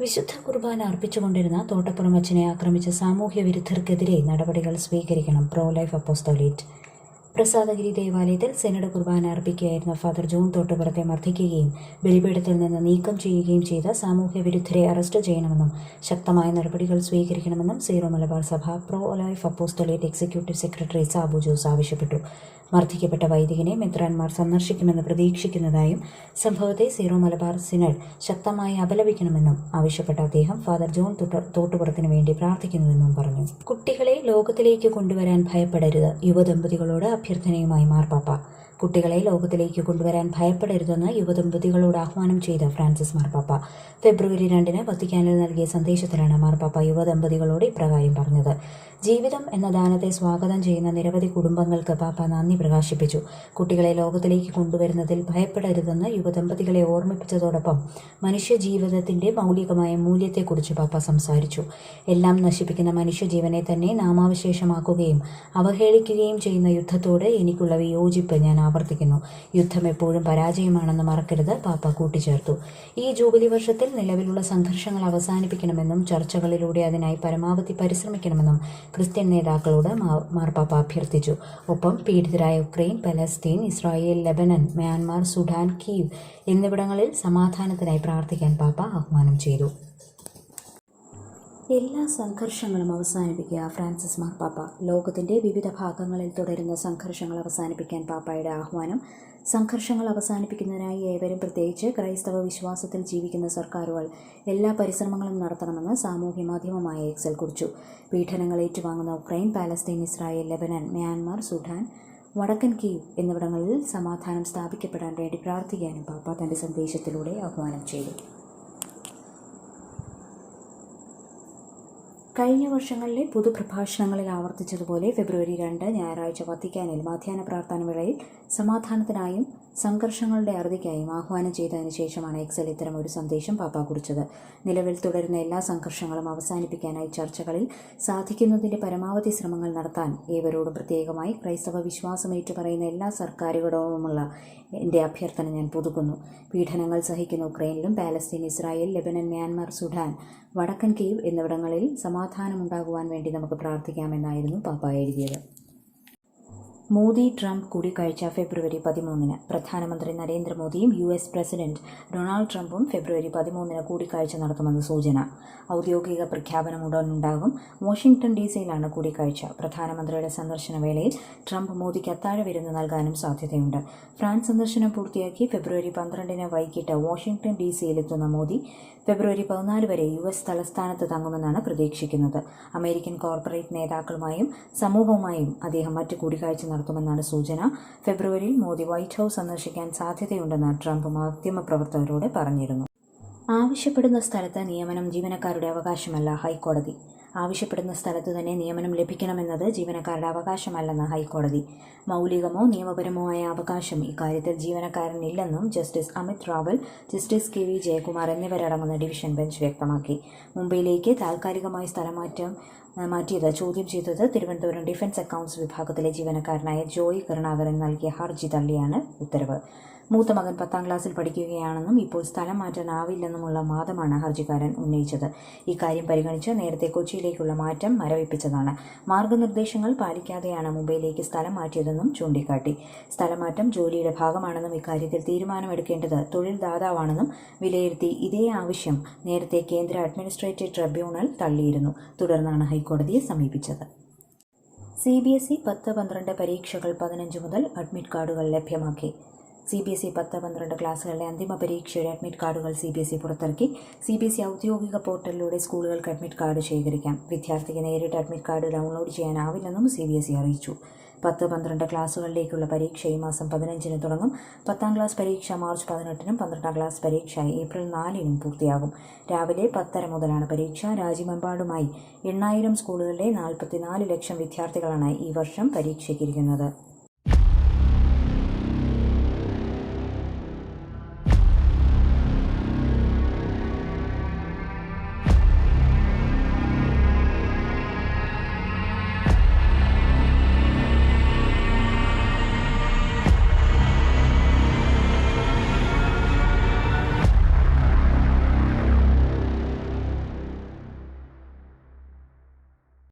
വിശുദ്ധ കുർബാന അർപ്പിച്ചുകൊണ്ടിരുന്ന തോട്ടപ്പുറം അച്ഛനെ ആക്രമിച്ച സാമൂഹ്യ വിരുദ്ധർക്കെതിരെ നടപടികൾ സ്വീകരിക്കണം. പ്രോ ലൈഫ് അപ്പോസ്തോലേറ്റ് പ്രസാദഗിരി ദേവാലയത്തിൽ സെനഡ് കുർബാന അർപ്പിക്കുകയായിരുന്ന ഫാദർ ജോൺ തോട്ടുപുറത്തെ മർദ്ദിക്കുകയും ബലിപീഠത്തിൽ നിന്ന് നീക്കം ചെയ്യുകയും ചെയ്ത സാമൂഹ്യ വിരുദ്ധരെ അറസ്റ്റ് ചെയ്യണമെന്നും ശക്തമായ നടപടികൾ സ്വീകരിക്കണമെന്നും സീറോ മലബാർ സഭ pro life apostolate executive secretary Sabu Jose ആവശ്യപ്പെട്ടു. മർദ്ദിക്കപ്പെട്ട വൈദികനെ മെത്രാൻമാർ സന്ദർശിക്കുമെന്ന് പ്രതീക്ഷിക്കുന്നതായും സംഭവത്തെ സീറോ മലബാർ സിനഡ് ശക്തമായി അപലപിക്കണമെന്നും ആവശ്യപ്പെട്ട അദ്ദേഹം ഫാദർ ജോൺ തൊട്ട് തോട്ടുപുറത്തിനു വേണ്ടി പ്രാർത്ഥിക്കുന്നുവെന്നും പറഞ്ഞു. കുട്ടികളെ ലോകത്തിലേക്ക് കൊണ്ടുവരാൻ ഭയപ്പെടരുത്. യുവദമ്പതികളോട് അഭ്യർത്ഥനയുമായി മാർപ്പാപ്പ കുട്ടികളെ ലോകത്തിലേക്ക് കൊണ്ടുവരാൻ ഭയപ്പെടരുതെന്ന് യുവദമ്പതികളോട് ആഹ്വാനം ചെയ്ത ഫ്രാൻസിസ് മാർപ്പാപ്പ. ഫെബ്രുവരി രണ്ടിന് വത്തിക്കാനിൽ നൽകിയ സന്ദേശത്തിലാണ് മാർപ്പാപ്പ യുവദമ്പതികളോട് ഇപ്രകാരം പറഞ്ഞത്. ജീവിതം എന്ന ദാനത്തെ സ്വാഗതം ചെയ്യുന്ന നിരവധി കുടുംബങ്ങൾക്ക് പാപ്പ നന്ദി പ്രകാശിപ്പിച്ചു. കുട്ടികളെ ലോകത്തിലേക്ക് കൊണ്ടുവരുന്നതിൽ ഭയപ്പെടരുതെന്ന് യുവദമ്പതികളെ ഓർമ്മിപ്പിച്ചതോടൊപ്പം മനുഷ്യ ജീവിതത്തിന്റെ മൗലികമായ മൂല്യത്തെക്കുറിച്ച് പാപ്പ സംസാരിച്ചു. എല്ലാം നശിപ്പിക്കുന്ന മനുഷ്യജീവനെ തന്നെ നാമാവശേഷമാക്കുകയും അവഹേളിക്കുകയും ചെയ്യുന്ന യുദ്ധത്തോട് എനിക്കുള്ള വിയോജിപ്പ് ഞാൻ ആവർത്തിക്കുന്നു. യുദ്ധം എപ്പോഴും പരാജയമാണെന്ന് മറക്കരുത് പാപ്പ കൂട്ടിച്ചേർത്തു. ഈ ജൂബിലി വർഷത്തിൽ നിലവിലുള്ള സംഘർഷങ്ങൾ അവസാനിപ്പിക്കണമെന്നും ചർച്ചകളിലൂടെ അതിനായി പരമാവധി പരിശ്രമിക്കണമെന്നും ക്രിസ്ത്യൻ നേതാക്കളോട് മാർപാപ്പ അഭ്യർത്ഥിച്ചു. ഒപ്പം പീഡിതരായ Ukraine Palestine Israel Lebanon Myanmar Sudan Kivu എന്നിവിടങ്ങളിൽ സമാധാനത്തിനായി പ്രാർത്ഥിക്കാൻ പാപ്പ ആഹ്വാനം ചെയ്തു. എല്ലാ സംഘർഷങ്ങളും അവസാനിപ്പിക്കുക ഫ്രാൻസിസ് മാർപ്പാപ്പ ലോകത്തിന്റെ വിവിധ ഭാഗങ്ങളിൽ തുടരുന്ന സംഘർഷങ്ങൾ അവസാനിപ്പിക്കാൻ പാപ്പായുടെ ആഹ്വാനം. സംഘർഷങ്ങൾ അവസാനിപ്പിക്കുന്നതിനായി ഏവരും പ്രത്യേകിച്ച് ക്രൈസ്തവ വിശ്വാസത്തിൽ ജീവിക്കുന്ന സർക്കാരുകൾ എല്ലാ പരിശ്രമങ്ങളും നടത്തണമെന്ന് സാമൂഹ്യ മാധ്യമമായ എക്സൽ കുറിച്ചു. പീഡനങ്ങൾ ഏറ്റുവാങ്ങുന്ന Ukraine Palestine Israel Lebanon Myanmar Sudan വടക്കൻ കീവ് എന്നിവിടങ്ങളിൽ സമാധാനം സ്ഥാപിക്കപ്പെടാൻ വേണ്ടി പ്രാർത്ഥിക്കാനും പാപ്പ തന്റെ സന്ദേശത്തിലൂടെ ആഹ്വാനം ചെയ്തു. കഴിഞ്ഞ വർഷങ്ങളിലെ പൊതുപ്രഭാഷണങ്ങളിൽ ആവർത്തിച്ചതുപോലെ ഫെബ്രുവരി രണ്ട് ഞായറാഴ്ച വത്തിക്കാനിൽ മധ്യാഹ്ന പ്രാർത്ഥന വേളയിൽ സമാധാനത്തിനായും സംഘർഷങ്ങളുടെ അറുതിക്കായും ആഹ്വാനം ചെയ്തതിനു ശേഷമാണ് എക്സൽ ഇത്തരം ഒരു സന്ദേശം പാപ്പ കുറിച്ചത്. നിലവിൽ തുടരുന്ന എല്ലാ സംഘർഷങ്ങളും അവസാനിപ്പിക്കാനായി ചർച്ചകളിൽ സാധിക്കുന്നതിന്റെ പരമാവധി ശ്രമങ്ങൾ നടത്താൻ ഏവരോടും പ്രത്യേകമായി ക്രൈസ്തവ വിശ്വാസം ഏറ്റുപറയുന്ന എല്ലാ സർക്കാരുകളോടുമുള്ള എന്റെ അഭ്യർത്ഥന ഞാൻ പുതുക്കുന്നു. പീഡനങ്ങൾ സഹിക്കുന്ന ഉക്രൈനിലും Palestine Israel Lebanon Myanmar Sudan വടക്കൻ കീവ് എന്നിവിടങ്ങളിൽ സമാധാനമുണ്ടാകുവാൻ വേണ്ടി നമുക്ക് പ്രാർത്ഥിക്കാമെന്നായിരുന്നു പാപ്പ എഴുതിയത്. മോദി ട്രംപ് കൂടിക്കാഴ്ച ഫെബ്രുവരി പതിമൂന്നിന് പ്രധാനമന്ത്രി നരേന്ദ്രമോദിയും യു എസ് പ്രസിഡന്റ് ഡൊണാൾഡ് ട്രംപും ഫെബ്രുവരി പതിമൂന്നിന് കൂടിക്കാഴ്ച നടത്തുമെന്ന് സൂചന. ഔദ്യോഗിക പ്രഖ്യാപനം ഉടനുണ്ടാകും വാഷിംഗ്ടൺ ഡി സിയിലാണ് കൂടിക്കാഴ്ച. പ്രധാനമന്ത്രിയുടെ സന്ദർശന വേളയിൽ ട്രംപ് മോദിക്ക് അത്താഴ വിരുന്ന് നൽകാനും സാധ്യതയുണ്ട്. ഫ്രാൻസ് സന്ദർശനം പൂർത്തിയാക്കി ഫെബ്രുവരി പന്ത്രണ്ടിന് വൈകിട്ട് വാഷിംഗ്ടൺ ഡി സിയിലെത്തുന്ന മോദി ഫെബ്രുവരി പതിനാല് വരെ യു എസ് തലസ്ഥാനത്ത് തങ്ങുമെന്നാണ് പ്രതീക്ഷിക്കുന്നത്. അമേരിക്കൻ കോർപ്പറേറ്റ് നേതാക്കളുമായും സമൂഹവുമായും അദ്ദേഹം മറ്റ് കൂടിക്കാഴ്ച നടത്തുമെന്നാണ് സൂചന. ഫെബ്രുവരിയിൽ മോദി വൈറ്റ് ഹൌസ് സന്ദർശിക്കാൻ സാധ്യതയുണ്ടെന്ന് ട്രംപ് മാധ്യമപ്രവർത്തകരോട് പറഞ്ഞിരുന്നു. ആവശ്യപ്പെടുന്ന സ്ഥലത്ത് നിയമനം ജീവനക്കാരുടെ അവകാശമല്ല ഹൈക്കോടതി. ആവശ്യപ്പെടുന്ന സ്ഥലത്ത് തന്നെ നിയമനം ലഭിക്കണമെന്നത് ജീവനക്കാരുടെ അവകാശമല്ലെന്ന് ഹൈക്കോടതി. മൗലികമോ നിയമപരമോ ആയ അവകാശം ഇക്കാര്യത്തിൽ ജീവനക്കാരനില്ലെന്നും justice Amit Rawal justice K V Jayakumar എന്നിവരടങ്ങുന്ന ഡിവിഷൻ ബെഞ്ച് വ്യക്തമാക്കി. മുംബൈയിലേക്ക് താൽക്കാലികമായി സ്ഥലമാറ്റം മാറ്റിയത്. ചോദ്യം ചെയ്തത് തിരുവനന്തപുരം ഡിഫൻസ് അക്കൗണ്ട്സ് വിഭാഗത്തിലെ ജീവനക്കാരനായ ജോയി കരുണാകരൻ നൽകിയ ഹർജി തള്ളിയാണ് ഉത്തരവ്. മൂത്ത മകൻ പത്താം ക്ലാസ്സിൽ പഠിക്കുകയാണെന്നും ഇപ്പോൾ സ്ഥലം മാറ്റാനാവില്ലെന്നുമുള്ള വാദമാണ് ഹർജിക്കാരൻ ഉന്നയിച്ചത്. ഇക്കാര്യം പരിഗണിച്ച് നേരത്തെ കൊച്ചിയിലേക്കുള്ള മാറ്റം മരവിപ്പിച്ചതാണ്. മാർഗനിർദ്ദേശങ്ങൾ പാലിക്കാതെയാണ് മുംബൈയിലേക്ക് സ്ഥലം മാറ്റിയതെന്നും ചൂണ്ടിക്കാട്ടി. സ്ഥലമാറ്റം ജോലിയുടെ ഭാഗമാണെന്നും ഇക്കാര്യത്തിൽ തീരുമാനമെടുക്കേണ്ടത് തൊഴിൽദാതാവാണെന്നും വിലയിരുത്തി ഇതേ ആവശ്യം നേരത്തെ കേന്ദ്ര അഡ്മിനിസ്ട്രേറ്റീവ് ട്രിബ്യൂണൽ തള്ളിയിരുന്നു. തുടർന്നാണ് ഹൈക്കോടതിയെ സമീപിച്ചത്. സി ബി എസ് ഇ പത്ത് പന്ത്രണ്ട് പരീക്ഷകൾ പതിനഞ്ച് മുതൽ അഡ്മിറ്റ് കാർഡുകൾ ലഭ്യമാക്കി. സി ബി എസ് ഇ പത്ത് പന്ത്രണ്ട് ക്ലാസ്സുകളിലെ അന്തിമ പരീക്ഷയുടെ അഡ്മിറ്റ് കാർഡുകൾ സി ബി എസ് ഇ പുറത്തിറക്കി. സി ബി എസ് ഇ ഔദ്യോഗിക പോർട്ടലിലൂടെ സ്കൂളുകൾക്ക് അഡ്മിറ്റ് കാർഡ് ശേഖരിക്കാം. വിദ്യാർത്ഥിക്ക് നേരിട്ട് അഡ്മിറ്റ് കാർഡ് ഡൗൺലോഡ് ചെയ്യാനാവില്ലെന്നും സി ബി എസ് ഇ അറിയിച്ചു. പത്ത് പന്ത്രണ്ട് ക്ലാസ്സുകളിലേക്കുള്ള പരീക്ഷ ഈ മാസം പതിനഞ്ചിന് തുടങ്ങും. പത്താം ക്ലാസ് പരീക്ഷ മാർച്ച് പതിനെട്ടിനും പന്ത്രണ്ടാം ക്ലാസ് പരീക്ഷ ഏപ്രിൽ നാലിനും പൂർത്തിയാകും. രാവിലെ പത്തര മുതലാണ് പരീക്ഷ. രാജ്യമെമ്പാടുമായി എണ്ണായിരം സ്കൂളുകളിലെ നാൽപ്പത്തിനാല് ലക്ഷം വിദ്യാർത്ഥികളാണ് ഈ വർഷം പരീക്ഷയ്ക്കിരിക്കുന്നത്